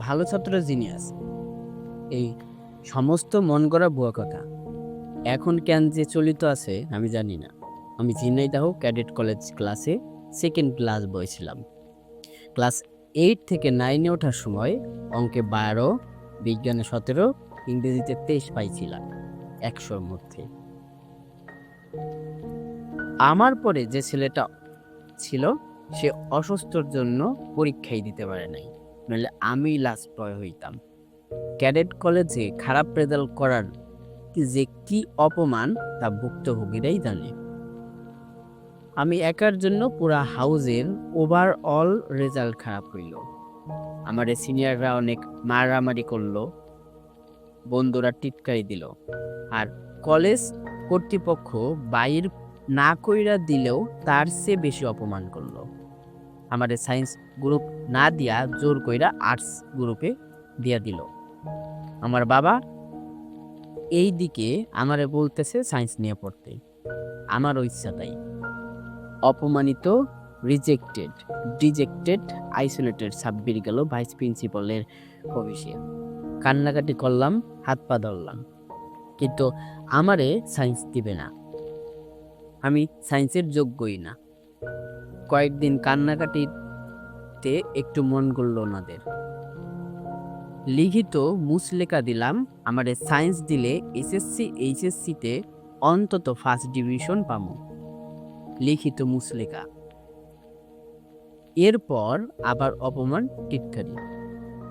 ভালো ছাত্র জিনিয়াস এই সমস্ত মন করা বুয়া কথা। এখন কেন যে চলিত আছে, আমি জানি না। আমি ঝিনাইদাহ ক্যাডেট কলেজ ক্লাসে সেকেন্ড ক্লাস বইছিলাম ক্লাস এইট থেকে নাইনে ওঠার সময় অঙ্কে বারো, বিজ্ঞানে সতেরো, ইংরেজিতে তেইশ পাইছিলাম একশোর মধ্যে। আমার পরে যে ছেলেটা ছিল, সে অসুস্থর জন্য পরীক্ষাই দিতে পারে নাই। নইলে আমি লাস্ট বয় হইতাম। ক্যাডেট কলেজে খারাপ রেজাল্ট করার যে কি অপমান তা ভুক্তভোগীরাই জানে। আমি একার জন্য পুরা হাউজের ওভারঅল রেজাল্ট খারাপ হইল। আমার সিনিয়ররা অনেক মারামারি করল, বন্ধুরা টিটকারি দিল। আর কলেজ কর্তৃপক্ষ বাইর না কইরা দিলেও তার চেয়ে বেশি অপমান করল। আমাদের সায়েন্স গ্রুপ না দিয়া জোর কইরা আর্টস গ্রুপে দিয়া দিল। আমার বাবা এই দিকে আমারে বলতেছে সায়েন্স নিয়ে পড়তে। আমার ইচ্ছা তাই। অপমানিত রিজেক্টেড ডিজেক্টেড আইসোলেটেড সাব্বির গেল ভাইস প্রিন্সিপালের অফিসে কান্নাকাটি করলাম, হাত পা ধরলাম। কিন্তু আমারে সায়েন্স দিবে না। আমি সায়েন্সের যোগ্যই না। কয়েকদিন কান্নাকাটিতে একটু মন গড়ল ওনাদের। লিখিত মুসলেখা দিলাম আমারে সায়েন্স দিলে এসএসসি, এইচএসসিতে অন্তত ফার্স্ট ডিভিশন পাবো লিখিত মুসলেখা। এরপর আবার অপমান, টিটকারি।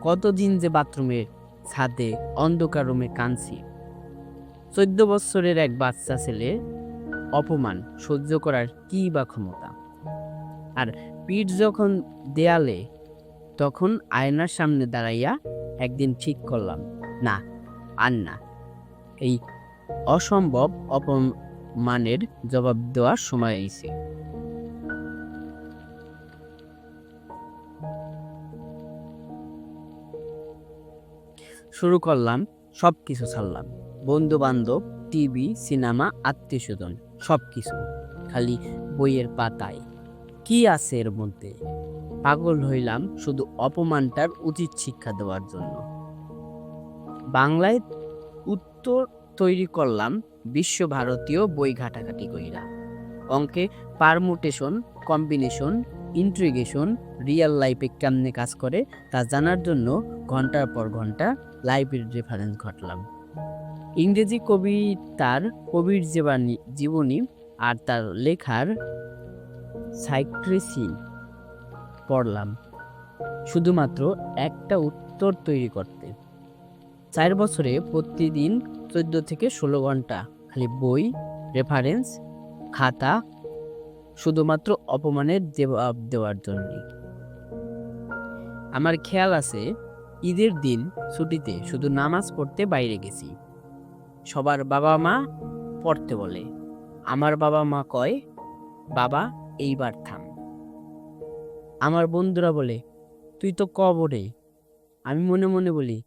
কতদিন যে বাথরুমে ছাদে অন্ধকার রুমে কাঁদছি। চোদ্দ বছরের এক বাচ্চা ছেলে, অপমান সহ্য করার কি বা ক্ষমতা? আর পিঠ যখন দেয়ালে, তখন আয়নার সামনে দাঁড়াইয়া একদিন ঠিক করলাম, না, আর না। এই অসম্ভব অপমানের জবাব দেওয়ার সময় এসে। শুরু করলাম সব কিছু ছাড়লাম। বন্ধু বান্ধব টিভি, সিনেমা আত্মীয় স্বজন সব কিছু খালি বইয়ের পাতায়। কি আছে এর মধ্যে? পাগল হইলাম শুধু অপমানটার উচিত শিক্ষা দেওয়ার জন্য। বাংলায় উত্তর তৈরি করলাম বিশ্বভারতীয় বই ঘাটাঘাটি কইরা। অঙ্কে পারমুটেশন, কম্বিনেশন, ইন্ট্রিগেশন, রিয়েল লাইফে কেমনে কাজ করে তা জানার জন্য ঘণ্টার পর ঘণ্টা লাইব্রেরি রেফারেন্স ঘটলাম। ইংরেজি কবিতার কবির জীবানী জীবনী আর তার লেখার সাইক্রেসি পড়লাম। শুধুমাত্র একটা উত্তর তৈরি করতে। চার বছরে প্রতিদিন চোদ্দ থেকে ষোলো ঘণ্টা খালি বই রেফারেন্স খাতা শুধুমাত্র অপমানের জবাব দেওয়ার জন্য। আমার খেয়াল আছে, ঈদের দিন ছুটিতে শুধু নামাজ পড়তে বাইরে গেছি। সবার বাবা মা পড়তে বলে। আমার বাবা মা কয়, বাবা এইবার থাম। আমার বন্ধুরা বলে, তুই তো কবরে। আমি মনে মনে বলি,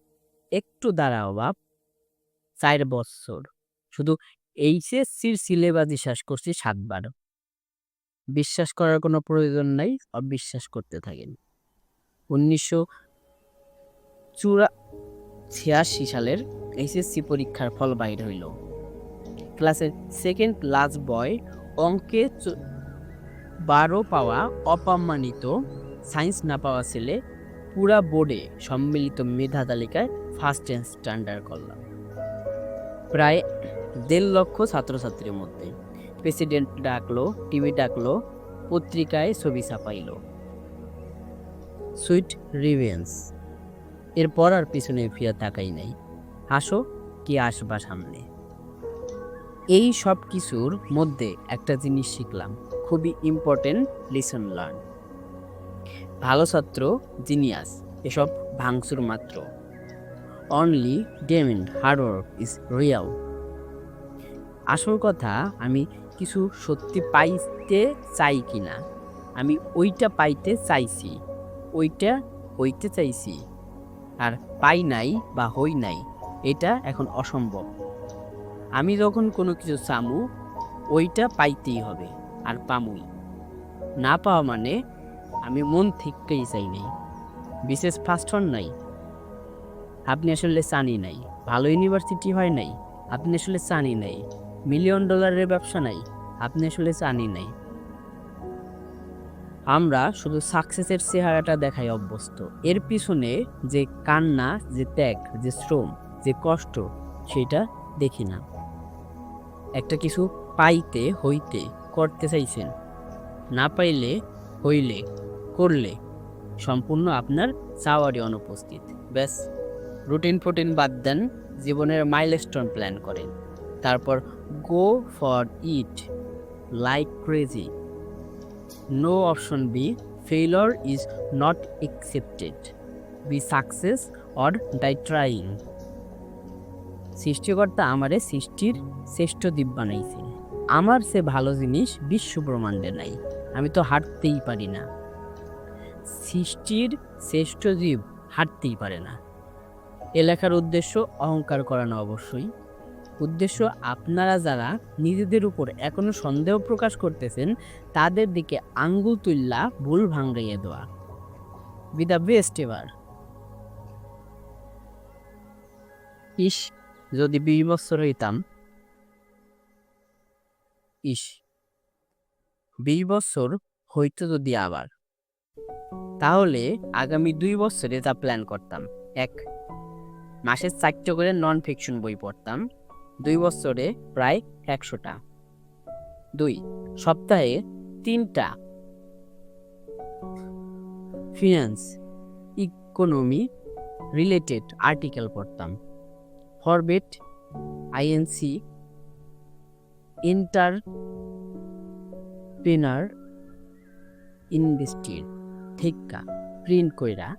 একটু দাঁড়াও বাপ, চার বৎসর। শুধু এইচএসসির সিলেবাসই শেষ করছি সাতবার। বিশ্বাস করার কোনো প্রয়োজন নাই, অবিশ্বাস করতে থাকেন। উনিশশো চুরা ছিয়াশি সালের এইচএসসি পরীক্ষার ফল বাইর হইল। ক্লাসের সেকেন্ড লাস্ট বয় অঙ্কে বারো পাওয়া অপমানিত, সায়েন্স না পাওয়া ছেলে পুরা বোর্ডে সম্মিলিত মেধা তালিকায় ফার্স্ট স্ট্যান্ডার্ড করলাম। প্রায় দেড় লক্ষ ছাত্রছাত্রীর মধ্যে প্রেসিডেন্ট ডাকলো টিভি ডাকলো, পত্রিকায় ছবি ছাপাইল। সুইট রিভেন্স এরপর আর পিছনে ফিরে তাকাই নাই। আসো কি আসবা সামনে। এই সব কিছুর মধ্যে একটা জিনিস শিখলাম। খুবই ইম্পর্টেন্ট লিসন লার্ন ভালো ছাত্র জিনিয়াস এসব ভাঙচুর মাত্র। Only demand hard work is real আসল কথা, আমি কিছু সত্যি পাইতে চাই কি না আমি ওইটা পাইতে চাইছি, ওইটা হইতে চাইছি। আর পাই নাই বা হই নাই, এটা এখন অসম্ভব। আমি যখন কোনো কিছু চামু, ওইটা পাইতেই হবে। আর পামুই। না পাওয়া মানে আমি মন থেকেই চাই নাই। বিশেষ ফার্স্ট হন নাই। আপনি আসলে চানি নাই। ভালো ইউনিভার্সিটি হয় নাই। আপনি আসলে চানি নাই। মিলিয়ন ডলারের ব্যবসা নাই। আপনি আসলে চানি নাই। আমরা শুধু সাকসেসের চেহারাটা দেখাই অভ্যস্ত। এর পিছনে যে কান্না, যে ত্যাগ, যে শ্রম, যে কষ্ট, সেটা দেখি না। একটা কিছু পাইতে, হইতে করতে চাইছেন। না পাইলে, হইলে, করলে সম্পূর্ণ আপনার চাওয়ারই অনুপস্থিত। ব্যাস, রুটিন ফুটিন বাদ দেন, জীবনের মাইলস্টোন প্ল্যান করেন। তারপর go for it like crazy no option be failure is not accepted be success or die trying সৃষ্টিকর্তা আমারে সৃষ্টির শ্রেষ্ঠ দ্বীপ বানাইছে। আমার সে ভালো জিনিস বিশ্ব ব্রহ্মাণ্ডে নাই। আমি তো হাঁটতেই পারি না। সৃষ্টির শ্রেষ্ঠ জীব হাঁটতেই পারে না। এ লেখার উদ্দেশ্য অহংকার করানো অবশ্যই। উদ্দেশ্য আপনারা যারা নিজেদের উপর এখনও সন্দেহ প্রকাশ করতেছেন, তাদের দিকে আঙ্গুল তুল্লা ভুল ভাঙড়িয়ে দেওয়া। বি দ্য বেস্ট এবার ইস, যদি বিশ বছর হইতাম ইস, বিশ বছর হইতো যদি আবার। তাহলে আগামী দুই বছরে তা প্ল্যান করতাম, এক মাসে চারটে করে নন ফিকশন বই পড়তাম, দুই বছরে প্রায় একশোটা। দুই, সপ্তাহে তিনটা। ফিনান্স ইকোনমি রিলেটেড আর্টিকেল পড়তাম। ফরবেট আইএনসি ইন্টারপ্রেনার ইন্ডাস্ট্রির ঠিকা প্রিন্ট কইরা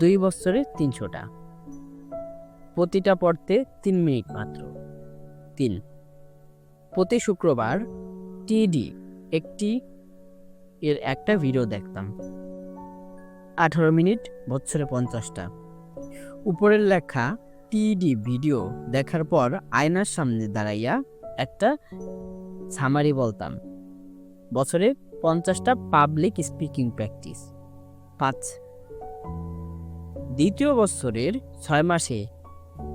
দুই বছরে তিনশোটা। প্রতিটা পড়তে তিন মিনিট মাত্র। তিন। প্রতি শুক্রবার টিডি একটি এর একটা ভিডিও দেখতাম। আঠারো মিনিট, বছরে পঞ্চাশটা। উপরের লেখা টিডি ভিডিও দেখার পর আয়নার সামনে দাঁড়াইয়া একটা সামারি বলতাম। বছরে পঞ্চাশটা পাবলিক স্পিকিং প্র্যাকটিস পাঁচ। দ্বিতীয় বছরের ছয় মাসে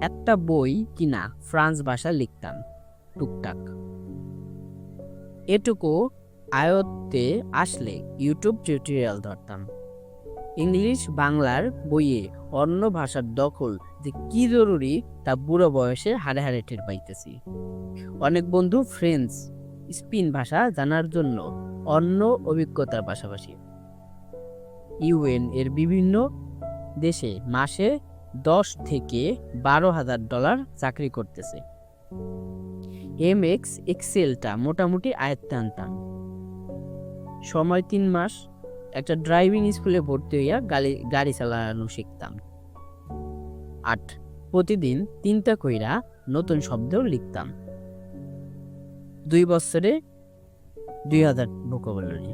একটা বই কিনা ফ্রান্স ভাষা লিখতাম, টুকটাক। এটুকু আয়ত্তে আসলে ইউটিউব টিউটোরিয়াল ধরতাম। ইংলিশ বাংলার বইয়ে অন্য ভাষার দখল যে কি জরুরি তা বুড়ো বয়সে হাড়ে হাড়ে টের পাইতেছি। অনেক বন্ধু ফ্রেঞ্চ স্পিন ভাষা জানার জন্য অন্য অভিজ্ঞতার পাশাপাশি। ইউএন এর বিভিন্ন দেশে মাসে দশ থেকে বারো হাজার ডলার চাকরি করতেছে। এম এক্স এক্সেলটা মোটামুটি আয়ত্তে আনতাম সময় তিন মাস, একটা ড্রাইভিং স্কুলে ভর্তি হইয়া গাড়ি গাড়ি চালানো শিখতাম। আট। প্রতিদিন তিনটা কইরা নতুন শব্দ লিখতাম। দুই বছরে দুই হাজার vocabulary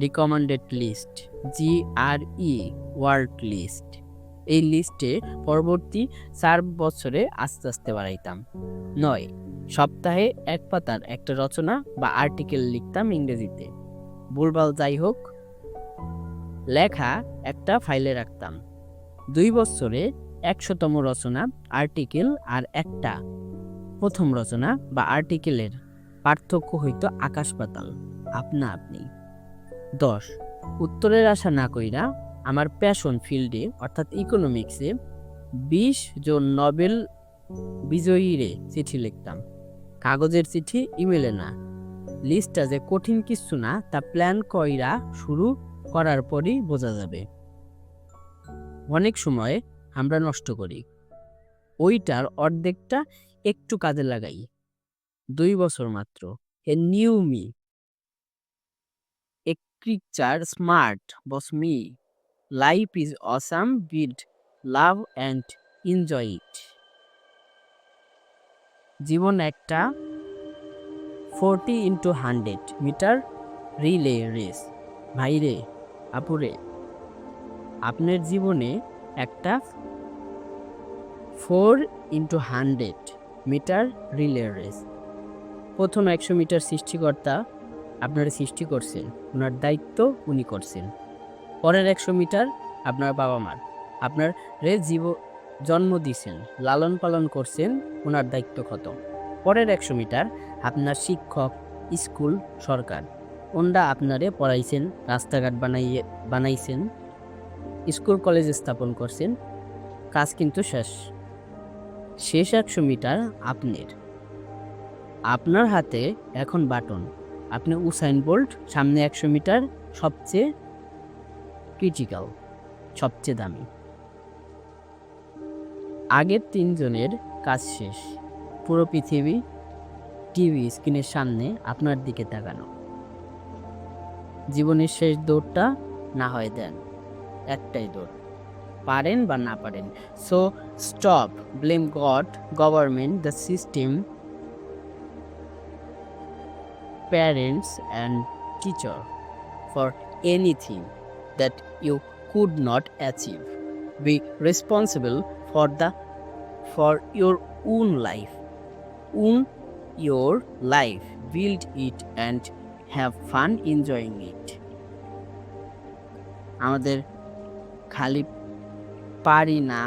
recommended list G R E world list এই লিস্টে পরবর্তী চার বছরে আস্তে আস্তে বাড়াইতাম। নয়, সপ্তাহে এক পাতার একটা রচনা বা আর্টিকেল লিখতাম ইংরেজিতে। ভুলভাল যাই হোক, লেখা একটা ফাইলে রাখতাম। দুই বছরে একশোতম রচনা, আর্টিকেল আর একটা। প্রথম রচনা বা আর্টিকেলের পার্থক্য হইতো আকাশ পাতাল, আপনা আপনি। দশ, উত্তরের আশা না কইরা আমার প্যাশন ফিল্ডে অর্থাৎ ইকোনমিক্সে বিশ জন নোবেল বিজয়ীরে চিঠি লিখতাম। কাগজের চিঠি ইমেলে না। লিস্টটা যে কঠিন কিছু না, তা প্ল্যান কইরা শুরু করার পরই বোঝা যাবে। অনেক সময় আমরা নষ্ট করি। ওইটার অর্ধেকটা একটু কাজে লাগাই। দুই বছর মাত্র। A new me. A creature smart, boss me. Life is awesome bid love and enjoy it. জীবন একটা forty into hundred metre relay race. ভাইরে আপুরে আপনার জীবনে একটা four into hundred metre relay race. প্রথম একশো মিটার সৃষ্টিকর্তা আপনারা সৃষ্টি করছেন, ওনার দায়িত্ব উনি করছেন। পরের একশো মিটার আপনার বাবা মার, আপনার রে জীব, জন্ম দিছেন, লালন পালন করছেন, ওনার দায়িত্ব কত পরের একশো মিটার আপনার শিক্ষক, স্কুল, সরকার, ওনরা আপনারে পড়াইছেন, রাস্তাঘাট বানাইয়ে, বানাইছেন স্কুল কলেজ স্থাপন করছেন। কাজ কিন্তু শেষ। শেষ একশো মিটার আপনার। আপনার হাতে এখন বাটন। আপনি উসাইন বোল্ট, সামনে একশো মিটার, সবচেয়ে ক্রিটিক্যাল সবচেয়ে দামি। আগের তিনজনের কাজ শেষ। পুরো পৃথিবী টিভি স্ক্রিনের সামনে আপনার দিকে তাকানো। জীবনের শেষ দৌড়টা না হয় দেন। একটাই দৌড় পারেন বা না পারেন। So stop blame God government the system parents and teacher for anything that you could not achieve be responsible for the for your own life own your life build it and have fun enjoying it আমাদের খালি পারি না,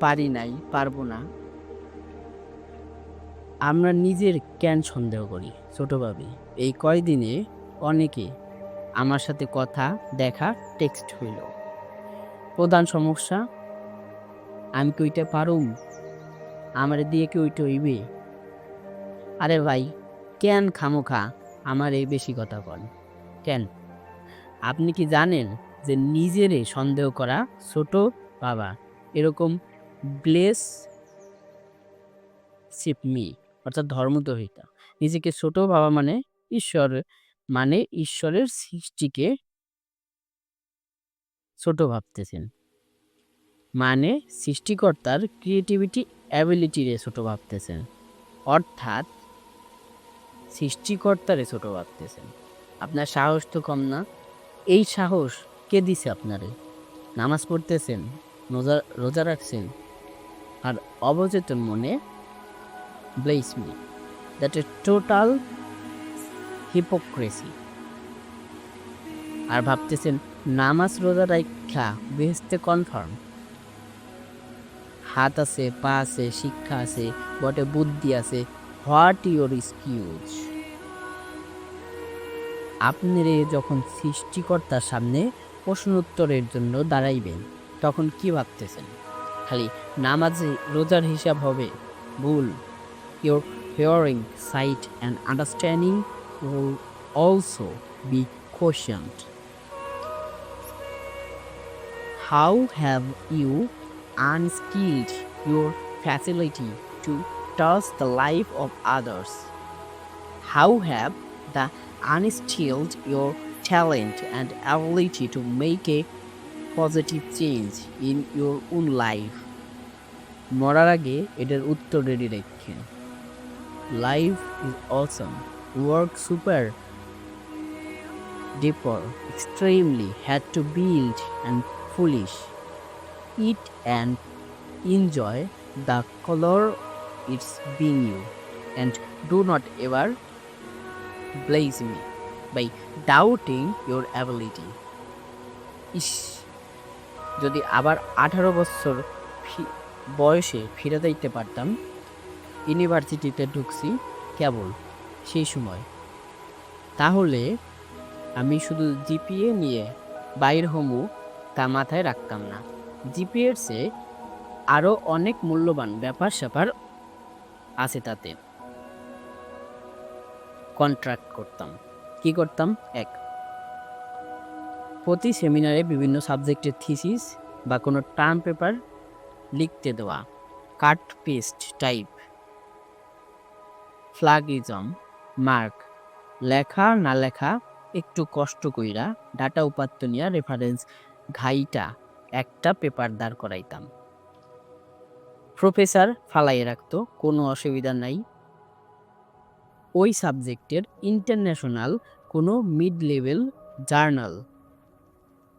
পারি নাই, পারব না। আমরা নিজের কেন সন্দেহ করি? ছোটভাবে এই কয়দিনে অনেকে আমার সাথে কথা, দেখা টেক্সট হইল। প্রধান সমস্যা, আমি কি ওইটা পারুম? আমার দিয়ে কি ওইটা হইবে? আরে ভাই, কেন খামোখা? আমার এই বেশি কথা কন কেন? আপনি কি জানেন যে নিজেরে সন্দেহ করা ছোট বাবা? এরকম ব্লেস শিপ মি অর্থাৎ ধর্মদহিতা নিজেকে ছোট বাবা মানে ঈশ্বর মানে ঈশ্বরের সৃষ্টিকে ছোট ভাবতেছেন। মানে সৃষ্টিকর্তার ক্রিয়েটিভিটি অ্যাবিলিটিরে ছোট ভাবতেছেন। অর্থাৎ সৃষ্টিকর্তারে ছোট ভাবতেছেন। আপনার সাহস তো কম না। এই সাহস কে দিছে আপনারে? নামাজ পড়তেছেন, রোজা রোজা রাখছেন, আর অবচেতন মনে bless me that a total hypocrisy আর ভাবতেছেন, নামাজ, রোজা রাখা বেহেস্তে কনফার্ম হাত আছে, পা আছে, শিক্ষা আছে, বটে, বুদ্ধি আছে। হোয়াট ইউর এক্সকিউজ আপনি যখন সৃষ্টিকর্তার সামনে প্রশ্ন উত্তরের জন্য দাঁড়াইবেন, তখন কি ভাবতেছেন? খালি নামাজে রোজার হিসাব হবে। ভুল। Your hearing sight and understanding will also be caution how have you unskilled your facility to touch the life of others how have the unskilled your talent and ability to make a positive change in your own life? মরার আগে এটার উত্তর ready রাখেন Life is awesome. Work super deeper, extremely had to build and foolish. Eat and enjoy the color it's being you. And do not ever blaze me by doubting your ability. ইস, যদি আবার আঠারো বছর বয়সে ফিরে যাইতে পারতাম, ইউনিভার্সিটিতে ঢুকছি কেবল সেই সময়। তাহলে আমি শুধু জিপিএ নিয়ে বাইর হমু তা মাথায় রাখতাম না। জিপিএর চেয়ে আরও অনেক মূল্যবান ব্যাপার স্যাপার আছে তাতে। কন্ট্রাক্ট করতাম। কি করতাম? এক, প্রতি সেমিনারে বিভিন্ন সাবজেক্টের থিসিস বা কোনো টার্ম পেপার লিখতে দেওয়া, cut paste type, plagiarism, mark, লেখা না লেখা, একটু কষ্ট কইরা ডাটা উপাত্ত নিয়ে রেফারেন্স ঘাইটা একটা পেপার দাঁড় করাইতাম। প্রফেসর ফালাইয়ে রাখতো, কোনো অসুবিধা নাই। ওই সাবজেক্টের ইন্টারন্যাশনাল কোনো মিড লেভেল জার্নাল,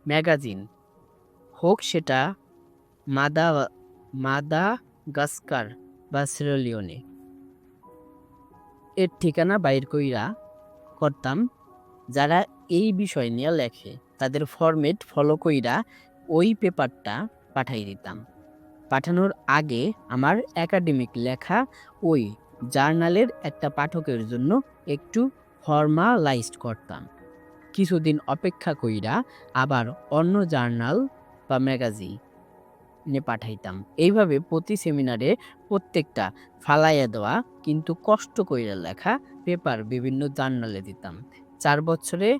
ম্যাগাজিন, হোক সেটা মাদা মাদা গাস্কার বা সিরোলিওনে এর ঠিকানা বাইর কইরা করতাম, যারা এই বিষয় নিয়ে লেখে, তাদের ফরম্যাট ফলো কইরা ওই পেপারটা পাঠাই দিতাম। পাঠানোর আগে আমার একাডেমিক লেখা ওই জার্নালের একটা পাঠকের জন্য একটু ফর্মালাইজড করতাম। কিছুদিন অপেক্ষা কইরা আবার অন্য জার্নাল বা ম্যাগাজিনে পাঠাইতাম। এইভাবে প্রতি সেমিনারে প্রত্যেকটা ফালাইয়া দেওয়া কিন্তু কষ্ট কইরা লেখা পেপার বিভিন্ন জার্নালে দিতাম। চার বছরে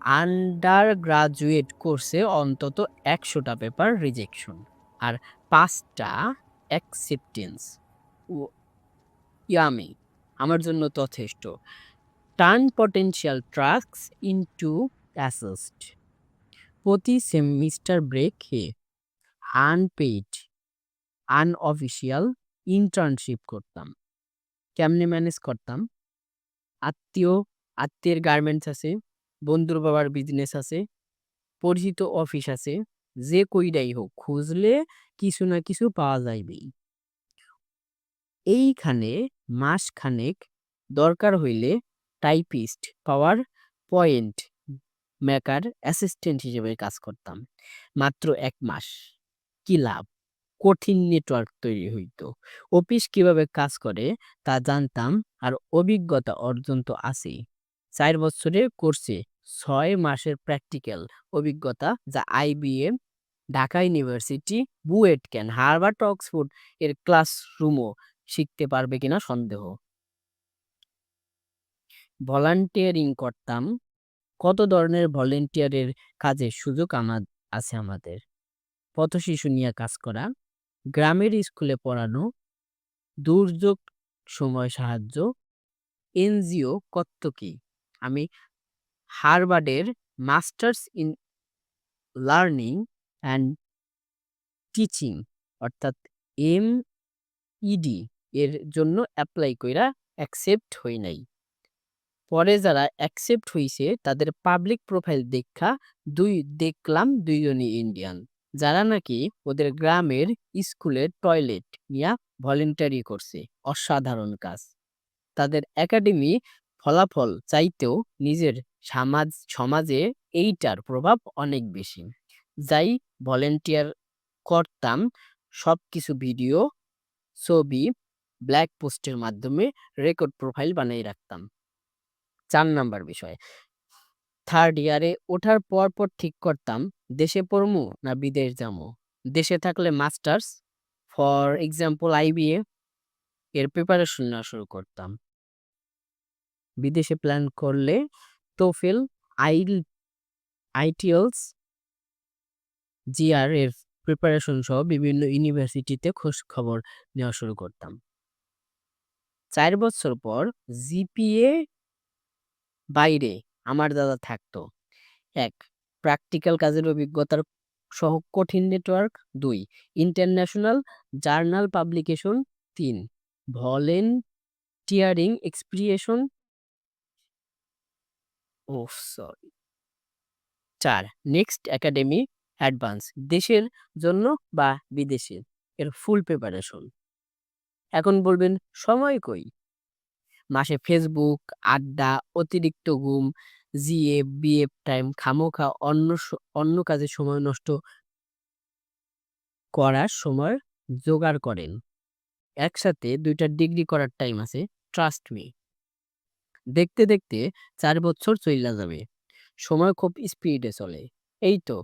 আন্ডার গ্রাজুয়েট কোর্সে অন্তত একশোটা পেপার রিজেকশন আর পাঁচটা অ্যাকসেপ্টেন্স ইয়ামি আমার জন্য যথেষ্ট। Turn potential tracks into assets প্রতি সেমিস্টার ব্রেকে আনপেইড আনঅফিসিয়াল ইন্টার্নশিপ করতাম। কেমনে ম্যানেজ করতাম? আত্মীয়, আত্মীয়ের গার্মেন্টস আছে, বন্ধুর বাবার বিজনেস আছে, পরিচিত অফিস আছে, যে কইরাই হোক, খুঁজলে কিছু না কিছু পাওয়া যাইবেই। এইখানে মাসখানেক দরকার হইলে typist power point maker assistant হিসেবে কাজ করতাম। মাত্র এক মাস। কি লাভ? কঠিন নেটওয়ার্ক তৈরি হইতো। অফিস কীভাবে কাজ করে তা জানতাম আর অভিজ্ঞতা অর্জন তো আছেই। চার বছরে কোর্সে ছয় মাসের প্র্যাকটিক্যাল অভিজ্ঞতা যা IBM, Dhaka university, BUET can, Harvard, Oxford এর ক্লাসরুমও শিখতে পারবে কিনা সন্দেহ। ভলান্টিয়ারিং করতাম। কত ধরনের ভলেন্টিয়ারের কাজের সুযোগ আমার, আছে আমাদের? পথশিশু নিয়ে কাজ করা, গ্রামের স্কুলে পড়ানো, দুর্যোগ সময় সাহায্য, এনজিও কত কি? আমি হারবার্ডের masters in learning and teaching, অর্থাৎ এম ইডি এর জন্য অ্যাপ্লাই কইরা অ্যাকসেপ্ট হই নাই। পরে যারা অ্যাকসেপ্ট হইছে, তাদের পাবলিক প্রোফাইল দেখা দুই, দেখলাম দুইজনই ইন্ডিয়ান যারা নাকি ওদের গ্রামের স্কুলের টয়লেট নিয়ে ভলেন্টারি করছে, অসাধারণ কাজ। তাদের একাডেমি ফলাফল চাইতেও নিজের সমাজ, সমাজে এইটার প্রভাব অনেক বেশি। যাই ভলেন্টিয়ার করতাম সব কিছু ভিডিও ছবি ব্ল্যাক পোস্টের মাধ্যমে রেকর্ড প্রোফাইল বানিয়ে রাখতাম। চার নাম্বার বিষয়। থার্ড ইয়ারে ওঠার পর পর ঠিক করতাম, দেশে পড়মু না বিদেশ যাব দেশে থাকলে মাস্টার্স, ফর এক্সাম্পল আইবিএ, এর প্রিপারেশন নেওয়া শুরু করতাম। বিদেশে প্ল্যান করলে টোফেল আইল, আইটিএলস, জিআর এর প্রিপারেশন সহ বিভিন্ন ইউনিভার্সিটিতে খোঁজ খবর নেওয়া শুরু করতাম। চার বছর পর জিপিএ বাইরে আমার দাদা থাকতো। এক, প্র্যাকটিক্যাল কাজের অভিজ্ঞতার সহ কঠিন নেটওয়ার্ক। দুই, ইন্টারন্যাশনাল জার্নাল পাবলিকেশন। তিন, ভলেন্টিয়ারিং এক্সপ্রিয়েশন। ও সরি। চার, নেক্সট একাডেমি অ্যাডভান্স। দেশের জন্য বা বিদেশে এর ফুল প্রিপারেশন। এখন বলবেন, সময় কই? মাসে ফেসবুক আড্ডা, অতিরিক্ত ঘুম জিএফ বিএফ টাইম খামোখা, অন্য অন্য কাজে সময় নষ্ট করার সময় জোগাড় করেন। একসাথে দুইটা ডিগ্রি করার টাইম আছে ট্রাস্ট মি দেখতে দেখতে চার বছর চইলা যাবে। সময় খুব স্পিডে চলে। এই তো,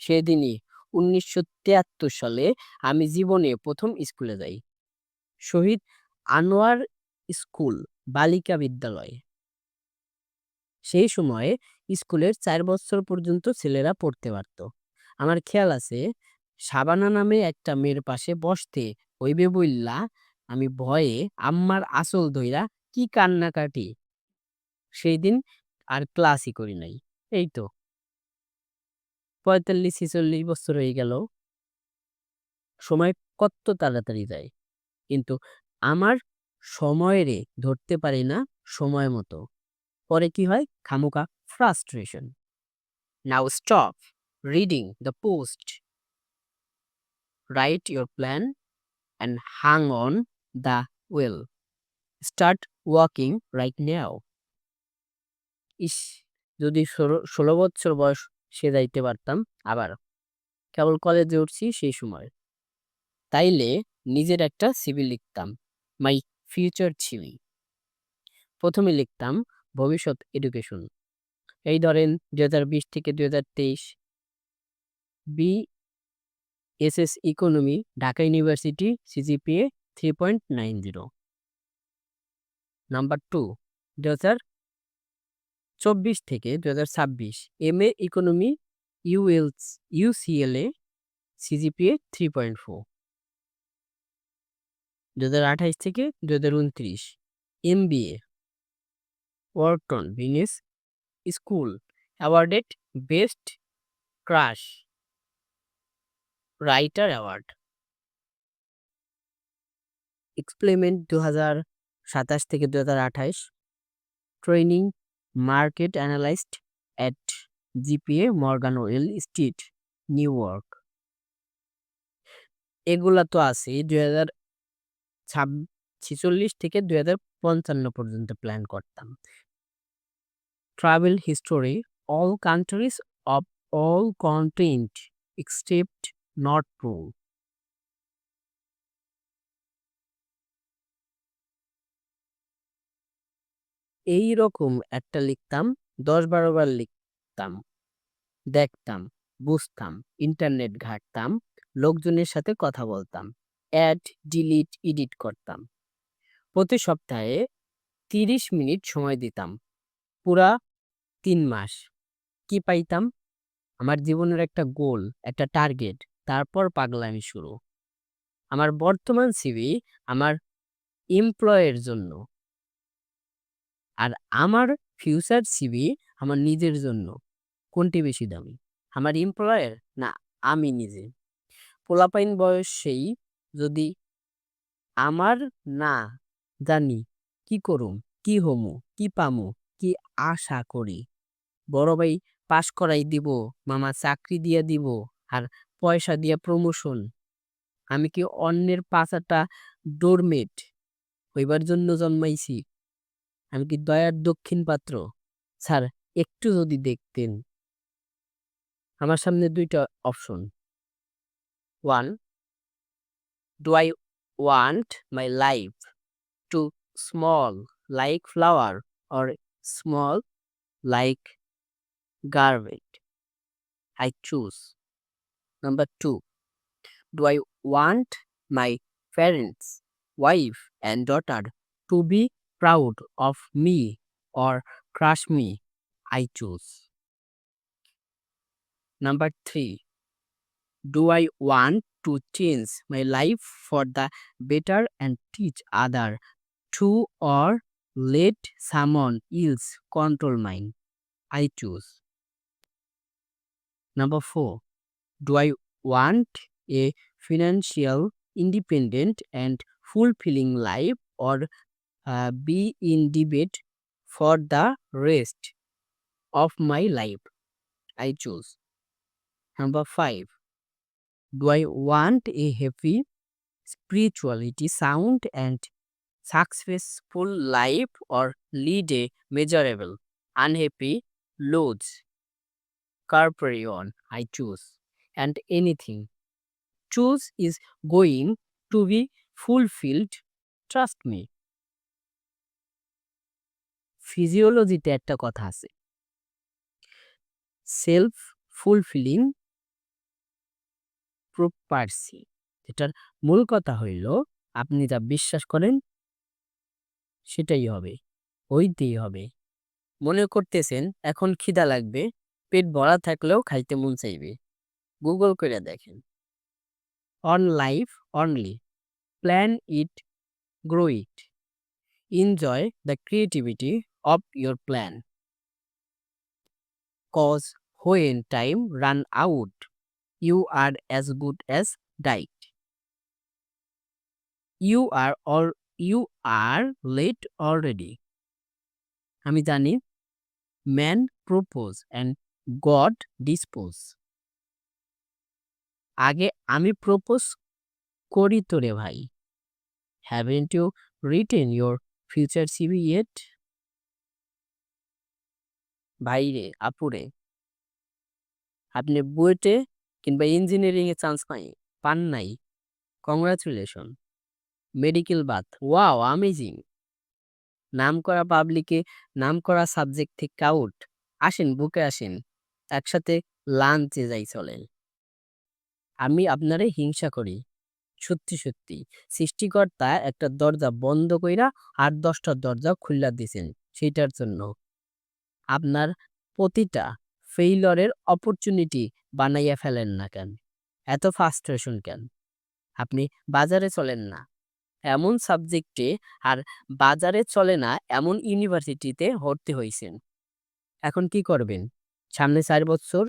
সেদিনই উনিশশো তিয়াত্তর সালে আমি জীবনে প্রথম স্কুলে যাই। শহীদ আনোয়ার স্কুল, বালিকা বিদ্যালয়। সেই সময়ে স্কুলের চার বছর পর্যন্ত ছেলেরা পড়তে পারত। আমার খেয়াল আছে, সাবানা নামে একটা মেয়ের পাশে বসতে হইবে বইল্লা, আমি ভয়ে আম্মার আসল ধইরা কি কান্নাকাটি। সেই দিন আর ক্লাসই করি নাই, এই তো। পঁয়তাল্লিশ ছেচল্লিশ বছর হয়ে গেল। সময় কত তাড়াতাড়ি যায়। কিন্তু আমার সময়েরে ধরতে পারি না সময় মতো। পরে কি হয়? খামোকা frustration. Now stop reading the post. Write your plan and hang on the wall start walking right now. ইস, যদি ষোলো বছর বয়স সে যাইতে পারতাম আবার। কেবল কলেজে উঠছি সেই সময়। তাইলে নিজের একটা সিভি লিখতাম, মাই ফিউচার সিভি প্রথমে লিখতাম, ভবিষ্যৎ এডুকেশন। এই ধরেন দুই হাজার বিশ থেকে দুই হাজার তেইশ B SS economy, Dhaka university CGPA three point nine zero. Number two দু চব্বিশ থেকে দু হাজার ছাব্বিশ, M A economy ইউএলস UCLA CGPA three point four. দু থেকে দু হাজার উনত্রিশ M B A Wharton business school awarded best crash writer award এক্সপ্লেমেন্ট দু হাজার সাতাশ থেকে দু হাজার আঠাইশ training market analyst at JP Morgan Wall Street New York এগুলা তো আছে দুই হাজার ছাব, ছেচল্লিশ থেকে দুই পঞ্চান্ন পর্যন্ত প্ল্যান করতাম। Travel history all countries of all continent except north pro এই রকম একটা লিখতাম দশ বারো বার লিখতাম। দেখতাম, বুঝতাম ইন্টারনেট ঘাঁটতাম, লোকজনের সাথে কথা বলতাম। অ্যাড ডিলিট এডিট করতাম। প্রতি সপ্তাহে তিরিশ মিনিট সময় দিতাম। পুরা তিন মাস। কি পাইতাম? আমার জীবনের একটা গোল একটা টার্গেট তারপর পাগলামি শুরু। আমার বর্তমান সিভি আমার এমপ্লয়ের জন্য। আর আমার ফিউচার সিভি আমার নিজের জন্য। কোনটি বেশি দামি? আমার এমপ্লয়ের না, আমি নিজে। পোলাপাইন বয়সেই যদি আমার না জানি কি করুম, কি হমু, কি পামু, কি আশা করি, বড় ভাই পাশ করাই দিব, মামা চাকরি দিয়া দিব, আর পয়সা দিয়া প্রমোশন আমি কি অন্যের পাশাটা ডোরমেট হইবার জন্য জন্মাইছি? আমি কি দয়ার দক্ষিণ পাত্র? স্যার, একটু যদি দেখতেন। আমার সামনে দুইটা option one do I want my life to small like flower or small like garbage? I choose. Number two, do I want my parents, wife, and daughter to be proud of me or crush me? I choose. Number three, do I want to change my life for the better and teach other to or let someone else control mine? I choose. Number four, do I want a financial independent and fulfilling life or uh, be in debate for the rest of my life. I choose. Number five. Do I want a happy, spirituality sound and successful life or lead a miserable, unhappy, loads, carry on? I choose. And anything. Choose is going to be fulfilled. Trust me. ফিজিওলজিতে একটা কথা আছে self fulfilling প্রপার্সি এটার মূল কথা হইল আপনি যা বিশ্বাস করেন সেটাই হবে হইতেই হবে। মনে করতেছেন এখন খিদা লাগবে পেট ভরা থাকলেও খাইতে মন চাইবে। গুগল করে দেখেন। One life only plan it grow it enjoy the creativity of your plan. Cause when time run out, you are as good as died. You are or you are late already. আমি জানি। Man propose and God dispose আগে আমি propose করি তো রে ভাই haven't you written your future CV yet ভাইরে, আপুরে। আপনি বুয়েটে কিংবা ইঞ্জিনিয়ারিংয়ে চান্স পাই, পান নাই। কংগ্রাচুলেশন মেডিকেল বাদ। ওয়াও আমেজিং নাম করা পাবলিকে নাম করা সাবজেক্ট থেকে আউট আসেন, বুকে আসেন। একসাথে লাঞ্চে যাই চলেন। আমি আপনারে হিংসা করি। সত্যি সত্যি। সৃষ্টিকর্তা একটা দরজা বন্ধ কইরা আর দশটা দরজা খুল্লা দিছেন, সেইটার জন্য। আপনার প্রতিটা ফেইলরের অপরচুনিটি বানাইয়া ফেলেন না কেন? এত ফাস্ট্রেশন কেন? আপনি বাজারে চলেন না। এমন সাবজেক্টে আর বাজারে চলে না, এমন ইউনিভার্সিটিতে ভর্তি হয়েছেন এখন কি করবেন? সামনে চার বছর